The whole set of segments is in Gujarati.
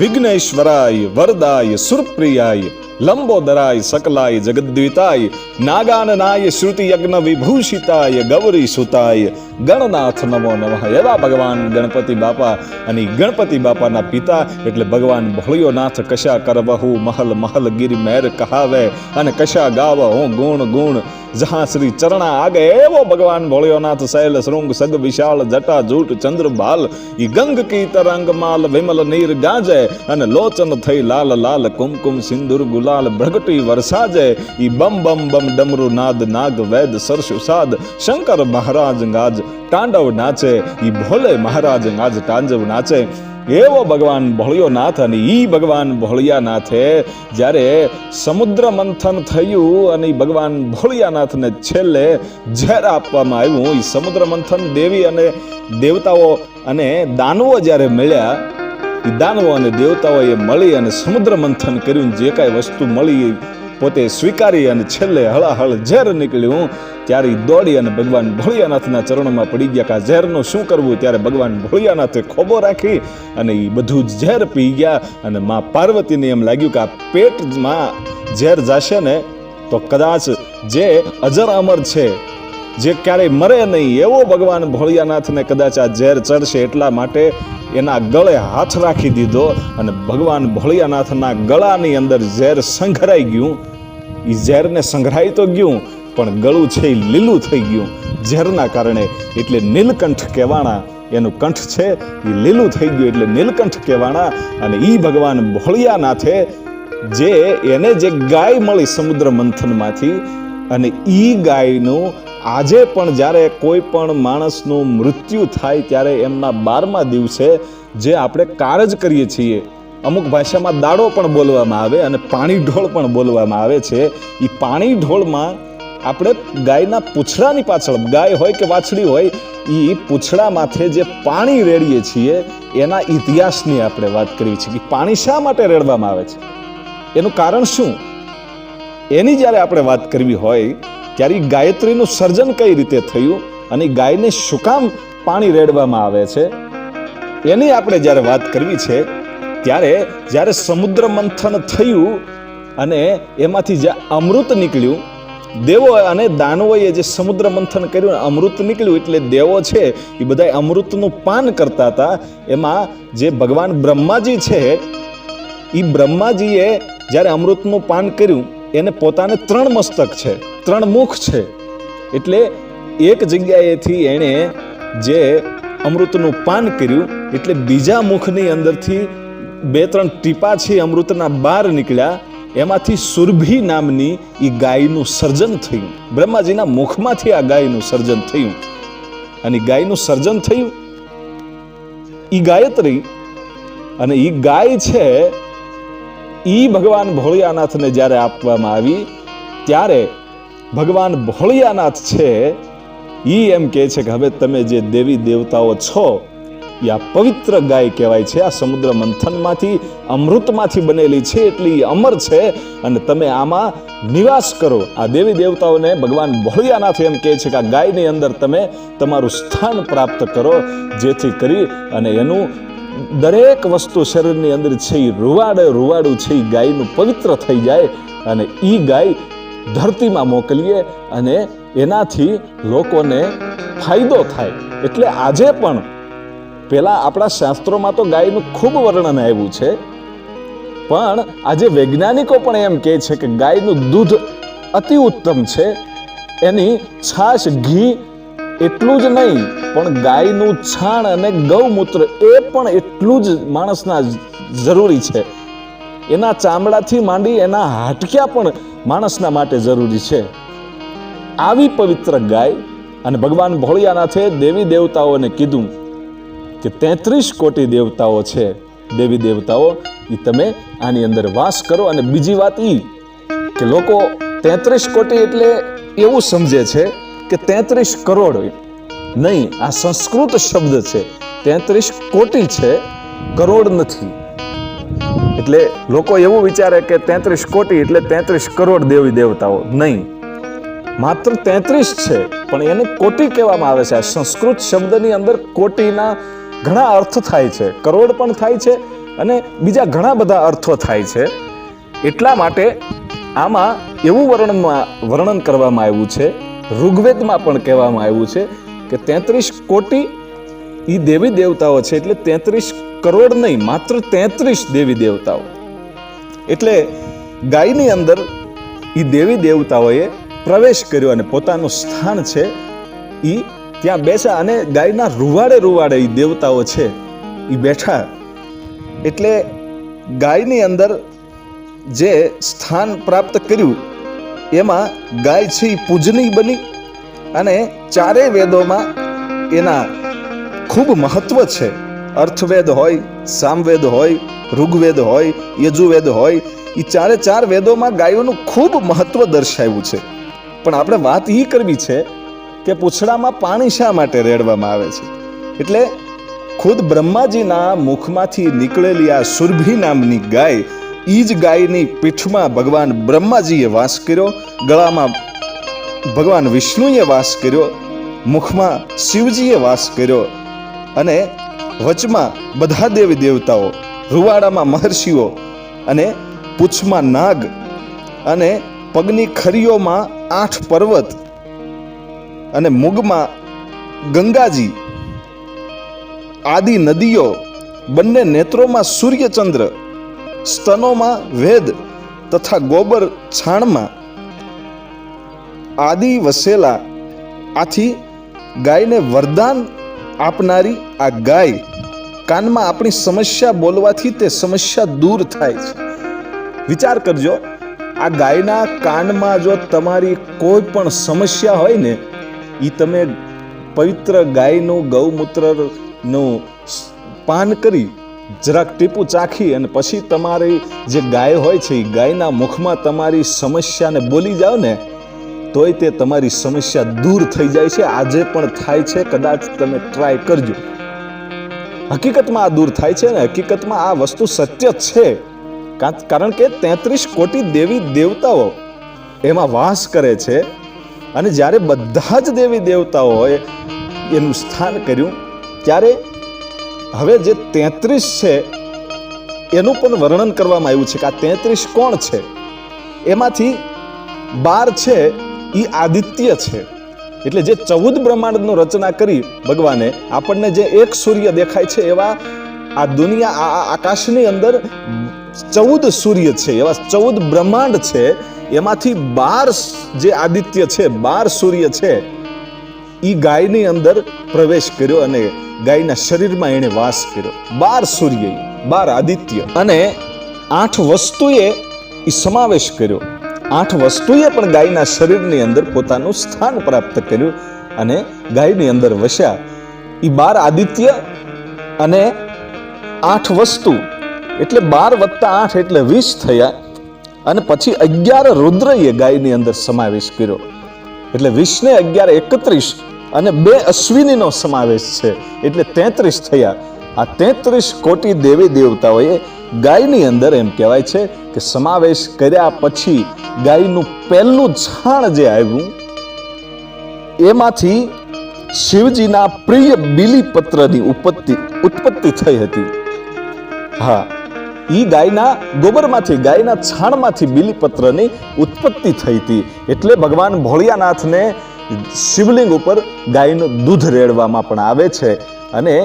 વિઘ્નેશ્વરાય વરદાય સુરપ્રિયાય લંબોદરાય સકલાય જગદ્વિતાય, નાગાનનાય શ્રુતિ યજ્ઞ વિભૂષિતાય ગૌરી સુતાય ગણનાથ નમો નમઃ. એવા ભગવાન ગણપતિ બાપા અને ગણપતિ બાપાના પિતા એટલે ભગવાન ભોળિયોનાથ કશા કરવહુ મહલ મહલ ગિર મેર કહાવે અને કશા ગાવ હું ગુણ ગુણ. જહાં શ્રી ચરણા આગે એવો ભગવાન ભોળિયોનાથ શૈલ શૃંગ સગ વિશાળ જટા જૂટ ચંદ્ર બાલ. ઈ ગંગ કી તરંગ માલ વિમલ નીર ગાજે અને લોચન થઈ લાલ લાલ કુમકુમ સિંદુર ગુલાલ ભ્રગટી વરસાજે, ઈ બમ બમ બમ ડમરુ નાદ નાગ વેદ સરસુ સાદ. શંકર મહારાજ ગાજ તાંડવ નાચે, ઈ ભોલે મહારાજ ગાજ તાંડવ નાચે. એવો ભગવાન ભોળિયોનાથ અને ઈ ભગવાન ભોળિયાનાથે, જ્યારે સમુદ્ર મંથન થયું અને ભગવાન ભોળિયાનાથને છેલ્લે ઝેર આપવામાં આવ્યું, ઈ સમુદ્ર મંથન દેવી અને દેવતાઓ અને દાનવો જ્યારે મળ્યા ઈ દાનવો અને દેવતાઓએ મળી અને સમુદ્ર મંથન કર્યું. જે કાંઈ વસ્તુ મળી પોતે સ્વીકારી અને છેલ્લે હળાહળ ઝેર નીકળ્યું. ત્યારે દોડી અને ભગવાન ભોળિયાનાથના ચરણોમાં પડી ગયા. કે ઝેરનું શું કરવું? ત્યારે ભગવાન ભોળિયાનાથે ખોબો રાખી અને એ બધું ઝેર પી ગયા. અને મા પાર્વતીને એમ લાગ્યું કે આ પેટમાં ઝેર જાશે ને, તો કદાચ જે અજર અમર છે જે ક્યારેય મરે નહીં, એવો ભગવાન ભોળિયાનાથને કદાચ આ ઝેર ચડશે એટલા માટે એના ગળે હાથ રાખી દીધો અને ભગવાન ભોળિયાનાથના ગળાની અંદર ઝેર સંઘરાઈ ગયું. એ ઝેરને સંઘરાઈ તો ગયું, પણ ગળું છે એ લીલું થઈ ગયું. ઝેરના કારણે એટલે નીલકંઠ કહેવાણા એનું કંઠ છે એ લીલું થઈ ગયું એટલે નીલકંઠ કહેવાણા અને એ ભગવાન ભોળિયાનાથે જે એને જે ગાય મળી સમુદ્ર મંથનમાંથી અને ઈ ગાયનું આજે પણ જ્યારે કોઈ પણ માણસનું મૃત્યુ થાય ત્યારે એમના બારમા દિવસે જે આપણે કારજ કરીએ છીએ, અમુક ભાષામાં દાડો પણ બોલવામાં આવે અને પાણી ઢોળ પણ બોલવામાં આવે છે. એ પાણી ઢોળમાં આપણે ગાયના પૂંછડાની પાછળ, ગાય હોય કે વાછડી હોય એ પૂછડા માથે જે પાણી રેડીએ છીએ, એના ઇતિહાસની આપણે વાત કરવી છે કે પાણી શા માટે રેડવામાં આવે છે? એનું કારણ શું? એની જ્યારે આપણે વાત કરવી હોય ત્યારે ગાયત્રીનું સર્જન કઈ રીતે થયું અને ગાયને શું કામ પાણી રેડવામાં આવે છે? એની આપણે જ્યારે વાત કરવી છે, ત્યારે જ્યારે સમુદ્ર મંથન થયું અને એમાંથી જે અમૃત નીકળ્યું, દેવો અને દાનવોએ જે સમુદ્ર મંથન કર્યું અમૃત નીકળ્યું એટલે દેવો છે એ બધા અમૃતનું પાન કરતા હતા. એમાં જે ભગવાન બ્રહ્માજી છે એ બ્રહ્માજીએ જ્યારે અમૃતનું પાન કર્યું એને પોતાને ત્રણ મસ્તક છે, ત્રણ મુખ છે. એટલે એક જગ્યાએથી એણે જે અમૃતનું પાન કર્યું, એટલે બીજા મુખની અંદરથી બે, ત્રણ ટીપા છે અમૃતના બહાર નીકળ્યા. એમાંથી સુરભી નામની એ ગાયનું સર્જન થયું. બ્રહ્માજીના મુખમાંથી આ ગાયનું સર્જન થયું. અને ગાયનું સર્જન થયું. એ ગાયત્રી અને એ ગાય છે ઈ ભગવાન ભોળિયાનાથને જ્યારે આપવામાં આવી, ત્યારે ભગવાન ભોળિયાનાથ છે, ઈ એમ કહે છે કે હવે તમે જે દેવી દેવતાઓ છો એ આ પવિત્ર ગાય કહેવાય છે, આ સમુદ્ર મંથનમાંથી, અમૃતમાંથી બનેલી છે, એટલે એ અમર છે, અને તમે આમાં નિવાસ કરો. આ દેવી દેવતાઓને ભગવાન ભોળિયાનાથ એમ કહે છે કે આ ગાયની અંદર તમે તમારું સ્થાન પ્રાપ્ત કરો, જેથી કરી અને એનું દરેક વસ્તુ શરીરની અંદર છે એ રૂવાડે રૂવાડું છે એ ગાયનું પવિત્ર થઈ જાય અને એ ગાય ધરતીમાં મોકલીએ અને એનાથી લોકોને ફાયદો થાય. એટલે આજે પણ પેલા આપણા શાસ્ત્રોમાં તો ગાયનું ખૂબ વર્ણન આવ્યું છે, પણ આજે વૈજ્ઞાનિકો પણ એમ કહે છે કે ગાયનું દૂધ અતિ ઉત્તમ છે. એની છાશ, ઘી એટલું જ નહીં, પણ ગાયનું છાણ અને ગૌમૂત્ર એ પણ એટલું જ માણસના જરૂરી છે. એના ચામડાથી માંડી એના હાટક્યા પણ માણસના માટે જરૂરી છે. આવી પવિત્ર ગાય અને ભગવાન ભોળિયાનાથે દેવી દેવતાઓને કીધું કે તેત્રીસ કોટી દેવતાઓ છે. દેવી દેવતાઓ એ તમે આની અંદર વાસ કરો અને બીજી વાત એ કે લોકો તેત્રીસ કોટી એટલે એવું સમજે છે કે તેત્રીસ કરોડ નહીં, આ સંસ્કૃત શબ્દ છે. તેત્રીસ કોટી છે, કરોડ નથી. એટલે લોકો એવું વિચારે કે તેત્રીસ કોટી એટલે તેત્રીસ કરોડ દેવી દેવતાઓ. નહીં. માત્ર તેત્રીસ છે, પણ એને કોટી કહેવામાં આવે છે. આ સંસ્કૃત શબ્દની અંદર કોટીના ઘણા અર્થ થાય છે. કરોડ પણ થાય છે અને બીજા ઘણા બધા અર્થો થાય છે. એટલા માટે આમાં એવું વર્ણનમાં વર્ણન કરવામાં આવ્યું છે ઋગ્વેદમાં પણ કહેવામાં આવ્યું છે કે તેત્રીસ કોટી એ દેવી દેવતાઓ છે, એટલે તેત્રીસ કરોડ નહીં, માત્ર તેત્રીસ દેવી દેવતાઓ. એટલે ગાયની અંદર એ દેવી દેવતાઓએ પ્રવેશ કર્યો અને પોતાનું સ્થાન છે એ ત્યાં બેસા અને ગાયના રૂવાડે રૂવાડે એ દેવતાઓ છે એ બેઠા. એટલે ગાયની અંદર જે સ્થાન પ્રાપ્ત કર્યું એમાં ગાય છે એ પૂજનીય બની અને ચારે વેદોમાં એના ખૂબ મહત્વ છે. અર્થવેદ હોય, સામવેદ હોય, ઋગ્વેદ હોય, યજુર્વેદ હોય એ ચારે ચાર વેદોમાં ગાયોનું ખૂબ મહત્વ દર્શાવ્યું છે. પણ આપણે વાત એ કરવી છે કે પૂછડામાં પાણી શા માટે રેડવામાં આવે છે? એટલે ખુદ બ્રહ્માજીના મુખમાંથી નીકળેલી આ સુરભી નામની ગાય ઈ જ ગાયની પીઠમાં ભગવાન બ્રહ્માજીએ વાસ કર્યો, ગળામાં ભગવાન વિષ્ણુએ વાસ કર્યો, મુખમાં શિવજીએ વાસ કર્યો અને વચમાં બધા દેવી દેવતાઓ, રૂવાડામાં મહર્ષિઓ અને પૂંછમાં નાગ અને પગની ખરીઓમાં આઠ પર્વત અને મુગમાં ગંગાજી આદિ નદીઓ, બંને નેત્રોમાં સૂર્યચંદ્ર સ્તનોમાં વેદ તથા ગોબર છાણમાં આદિ વસેલા આથી ગાયને વરદાન આપનારી આ ગાય કાનમાં આપણી સમસ્યા બોલવાથી તે સમસ્યા દૂર થાય છે. વિચાર કરજો, આ ગાયના કાનમાં જો તમારી કોઈ પણ સમસ્યા હોય ને એ તમે પવિત્ર ગાયનું ગૌમૂત્રનું પાન કરી જરાક ટીપું ચાખી અને પછી તમારી જે ગાય હોય છે એ ગાયના મુખમાં તમારી સમસ્યાને બોલી જાઓ ને, તોય તે તમારી સમસ્યા દૂર થઈ જાય છે. આજે પણ થાય છે, કદાચ તમે ટ્રાય કરજો. હકીકતમાં આ દૂર થાય છે ને, હકીકતમાં આ વસ્તુ સત્ય છે. કારણ કે તેત્રીસ કોટી દેવી દેવતાઓ એમાં વાસ કરે છે અને જ્યારે બધા જ દેવી દેવતાઓએ એનું સ્થાન કર્યું, ત્યારે હવે જે તેત્રીસ છે, એનું પણ વર્ણન કરવામાં આવ્યું છે કે આ તેત્રીસ કોણ છે? એમાંથી બાર છે એ આદિત્ય છે. એટલે જે ચૌદ બ્રહ્માંડનું રચના કરી ભગવાને, આપણને જે એક સૂર્ય દેખાય છે એવા આ દુનિયા, આ આકાશની અંદર ચૌદ સૂર્ય છે, એવા ચૌદ બ્રહ્માંડ છે, એમાંથી બાર જે આદિત્ય છે, બાર સૂર્ય છે ઈ ગાયની અંદર પ્રવેશ કર્યો અને ગાયના શરીરમાં એણે વાસ કર્યો. બાર સૂર્ય બાર આદિત્ય. અને આઠ વસ્તુએ એ સમાવેશ કર્યો. આઠ વસ્તુએ પણ ગાયના શરીરની અંદર પોતાનું સ્થાન પ્રાપ્ત કર્યું અને ગાયની અંદર વસ્યા. એ બાર આદિત્ય અને આઠ વસ્તુ. એટલે બાર વત્તા આઠ એટલે વીસ થયા. અને પછી અગિયાર રુદ્રએ ગાયની અંદર સમાવેશ કર્યો. એટલે વીસને અગિયાર એકત્રીસ અને બે અશ્વિનીનો સમાવેશ છે. એટલે તેત્રીસ થયા. આ તેત્રીસ કોટી દેવી દેવતાઓએ ગાયની અંદર એમ કહેવાય છે કે સમાવેશ કર્યા પછી ગાયનું પહેલું છાણ જે આવ્યું, એમાંથી શિવજીના પ્રિય બીલીપત્રની ઉત્પત્તિ ઉત્પત્તિ થઈ હતી. હા, ઈ ગાયના ગોબરમાંથી, ગાયના છાણમાંથી બીલીપત્રની ઉત્પત્તિ થઈ હતી. એટલે ભગવાન ભોળિયાનાથને શિવલિંગ ઉપર ગાયનું દૂધ રેડવામાં પણ આવે છે અને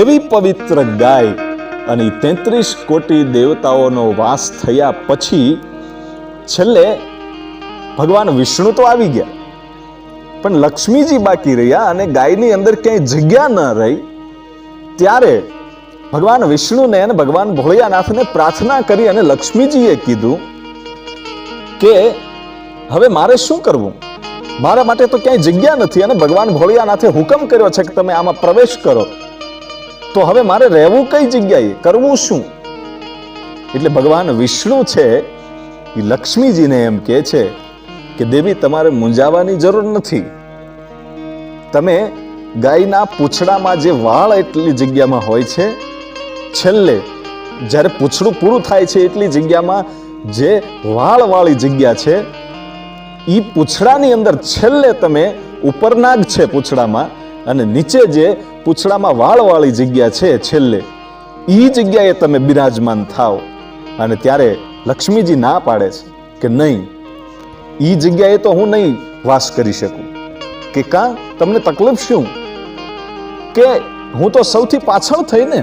એવી પવિત્ર ગાય અને તેત્રીસ કોટી દેવતાઓનો વાસ થયા પછી છેલ્લે ભગવાન વિષ્ણુ તો આવી ગયા. પણ લક્ષ્મીજી બાકી રહ્યા અને ગાયની અંદર ક્યાંય જગ્યા ન રહી, ત્યારે ભગવાન વિષ્ણુને અને ભગવાન ભોળિયાનાથને પ્રાર્થના કરી અને લક્ષ્મીજીએ કીધું કે હવે મારે શું કરવું? મારા માટે તો ક્યાંય જગ્યા નથી અને ભગવાન ભોળિયાનાથે હુકમ કર્યો છે કે તમે આમાં પ્રવેશ કરો. તો હવે મારે રહેવું કઈ જગ્યાએ? કરવું શું? એટલે ભગવાન વિષ્ણુ છે, એ લક્ષ્મીજીને એમ કહે છે કે, દેવી, તમારે મૂંઝાવાની જરૂર નથી. તમે ગાયના પૂંછડામાં જે વાળ એટલી જગ્યામાં હોય છે, છેલ્લે જ્યારે પૂંછડું પૂરું થાય છે એટલી જગ્યામાં જે વાળવાળી જગ્યા છે એ પૂંછડાની અંદર છેલ્લે તમે ઉપરનાગ છે પૂંછડામાં અને નીચે જે પૂંછડામાં વાળવાળી જગ્યા છે છેલ્લે એ જગ્યાએ તમે બિરાજમાન થાઓ. અને ત્યારે લક્ષ્મીજી ના પાડે છે કે નહીં એ જગ્યાએ તો હું નહીં વાસ કરી શકું. કે કાં, તમને તકલીફ શું? કે હું તો સૌથી પાછળ થઈને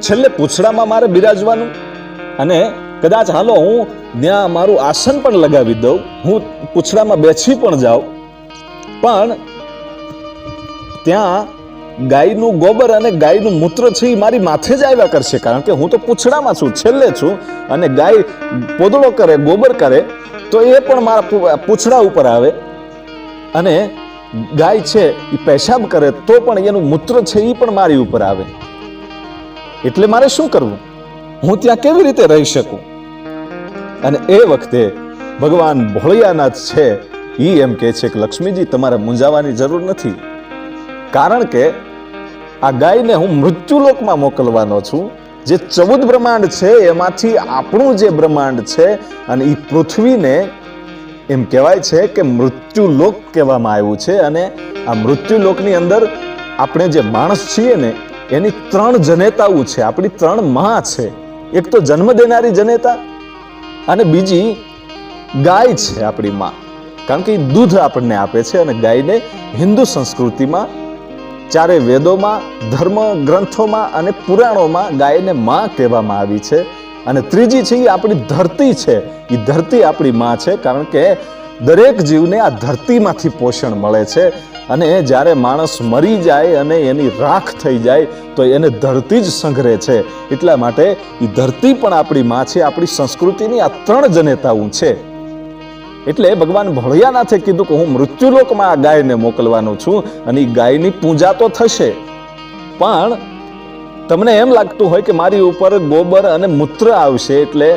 છેલ્લે પૂછડામાં મારે બિરાજવાનું? અને કદાચ હાલો હું ત્યાં મારું આસન પણ લગાવી દઉં. હું પૂછડામાં બેસી પણ જાઉં. પણ ત્યાં ગાયનું ગોબર અને ગાયનું મૂત્ર છે એ મારી માથે જ આવ્યા કરશે. કારણ કે હું તો પૂછડામાં છું, છેલ્લે છું અને ગાય પોદળો કરે, ગોબર કરે, તો એ પણ મારા પૂછડા ઉપર આવે. અને ગાય છે એ પેશાબ કરે, તો પણ એનું મૂત્ર છે એ પણ મારી ઉપર આવે. એટલે મારે શું કરવું? હું ત્યાં કેવી રીતે રહી શકું? અને એ વખતે ભગવાન ભોળિયાનાથ છે એ એમ કહે છે કે, લક્ષ્મીજી, તમારે મૂંઝાવાની જરૂર નથી. કારણ કે આ ગાયને હું મૃત્યુલોકમાં મોકલવાનો છું. જે ચૌદ બ્રહ્માંડ છે, એમાંથી આપણું જે બ્રહ્માંડ છે, અને એ પૃથ્વીને એમ કહેવાય છે કે મૃત્યુલોક કહેવામાં આવ્યું છે. અને આ મૃત્યુલોકની અંદર આપણે જે માણસ છીએ ને, એની ત્રણ જનેતાઓ છે. આપણી ત્રણ મહા છે. એક તો જન્મ દેનારી જનેતા અને બીજી ગાય છે આપણી માં. કારણ કે એ દૂધ આપણને આપે છે અને ગાયને હિન્દુ સંસ્કૃતિમાં ચારે વેદોમાં ધર્મ ગ્રંથોમાં અને પુરાણોમાં ગાયને માં કહેવામાં આવી છે. અને ત્રીજી છે એ આપણી ધરતી છે. એ ધરતી આપણી માં છે કારણ કે દરેક જીવને આ ધરતીમાંથી પોષણ મળે છે. અને જ્યારે માણસ મરી જાય અને એની રાખ થઈ જાય, તો એને ધરતી જ સંઘરે છે. એટલા માટે એ ધરતી પણ આપણી માં છે, આપણી સંસ્કૃતિની આ ત્રણ જનેતાઓ છે. એટલે ભગવાન ભળિયાનાથે કીધું કે હું મૃત્યુલોકમાં આ ગાયને મોકલવાનો છું અને એ ગાયની પૂજા તો થશે. પણ તમને એમ લાગતું હોય કે મારી ઉપર ગોબર અને મૂત્ર આવશે, એટલે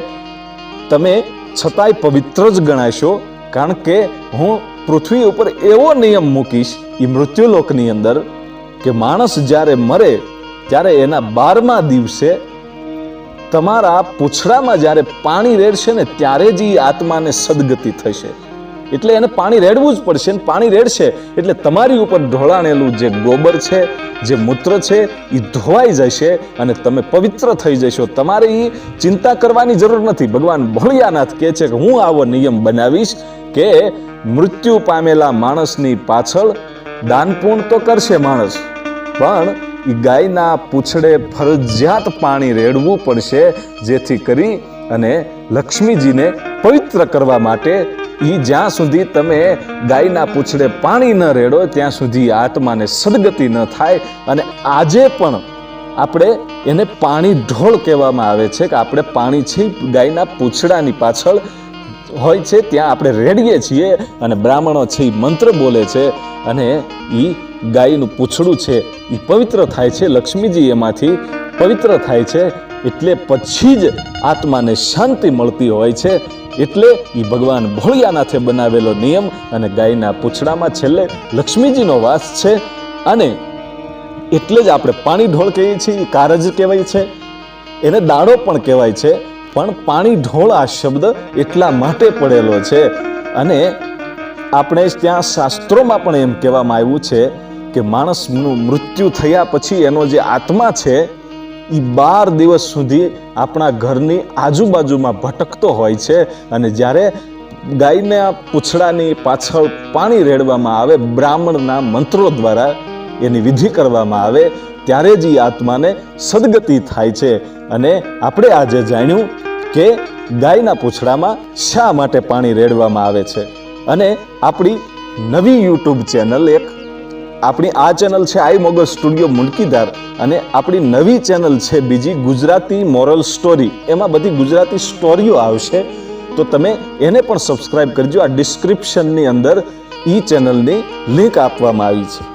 તમે છતાંય પવિત્ર જ ગણાશો. કારણ કે હું પૃથ્વી ઉપર એવો નિયમ મૂકીશ એ મૃત્યુલોકની અંદર કે માણસ જ્યારે મરે, ત્યારે એના બારમા દિવસે તમારા પૂછડામાં જ્યારે પાણી રેડશે ને ત્યારે જ એ આત્માને સદગતિ થશે. એટલે એને પાણી રેડવું જ પડશે ને પાણી રેડશે એટલે તમારી ઉપર ઢોળાણેલું જે ગોબર છે, જે મૂત્ર છે એ ધોવાઈ જશે અને તમે પવિત્ર થઈ જશો. તમારે એ ચિંતા કરવાની જરૂર નથી. ભગવાન ભોળિયાનાથ કહે છે કે હું આવો નિયમ બનાવીશ કે મૃત્યુ પામેલા માણસની પાછળ દાનપૂણ તો કરશે માણસ, પણ ગાયના પૂંછડે ફરજિયાત પાણી રેડવું પડશે જેથી કરી અને લક્ષ્મીજીને પવિત્ર કરવા માટે એ જ્યાં સુધી તમે ગાયના પૂંછડે પાણી ન રેડો, ત્યાં સુધી આત્માને સદગતિ ન થાય. અને આજે પણ આપણે એને પાણી ઢોળ કહેવામાં આવે છે કે આપણે પાણી છે ગાયના પૂંછડાની પાછળ હોય છે, ત્યાં આપણે રેડીએ છીએ અને બ્રાહ્મણો છે એ મંત્ર બોલે છે અને એ ગાયનું પૂંછડું છે એ પવિત્ર થાય છે, લક્ષ્મીજી એમાંથી પવિત્ર થાય છે, એટલે પછી જ આત્માને શાંતિ મળતી હોય છે, એટલે એ ભગવાન ભોળિયાનાથે બનાવેલો નિયમ અને ગાયના પૂછડામાં છેલ્લે લક્ષ્મીજીનો વાસ છે અને એટલે જ આપણે પાણી ઢોળ કહીએ છીએ કારજ કહેવાય છે, એને દાડો પણ કહેવાય છે પણ પાણી ઢોળ આ શબ્દ એટલા માટે પડેલો છે. અને આપણે ત્યાં શાસ્ત્રોમાં પણ એમ કહેવામાં આવ્યું છે કે માણસનું મૃત્યુ થયા પછી એનો જે આત્મા છે એ બાર દિવસ સુધી આપણા ઘરની આજુબાજુમાં ભટકતો હોય છે. અને જ્યારે ગાયના પૂંછડાની પાછળ પાણી રેડવામાં આવે, બ્રાહ્મણના મંત્રો દ્વારા એની વિધિ કરવામાં આવે, ત્યારે જ એ આત્માને સદગતિ થાય છે. અને આપણે આજે જાણ્યું કે ગાયના પૂંછડામાં શા માટે પાણી રેડવામાં આવે છે? અને આપણી નવી યુટ્યુબ ચેનલ એક, આપણી આ ચેનલ છે આઈ મોગલ સ્ટુડિયો મુંડકીદાર અને આપણી નવી ચેનલ છે બીજી ગુજરાતી મોરલ સ્ટોરી. એમાં બધી ગુજરાતી સ્ટોરીઓ આવશે. તો તમે એને પણ સબસ્ક્રાઈબ કરજો. આ ડિસ્ક્રિપ્શનની અંદર ઈ ચેનલની લિંક આપવામાં આવી છે.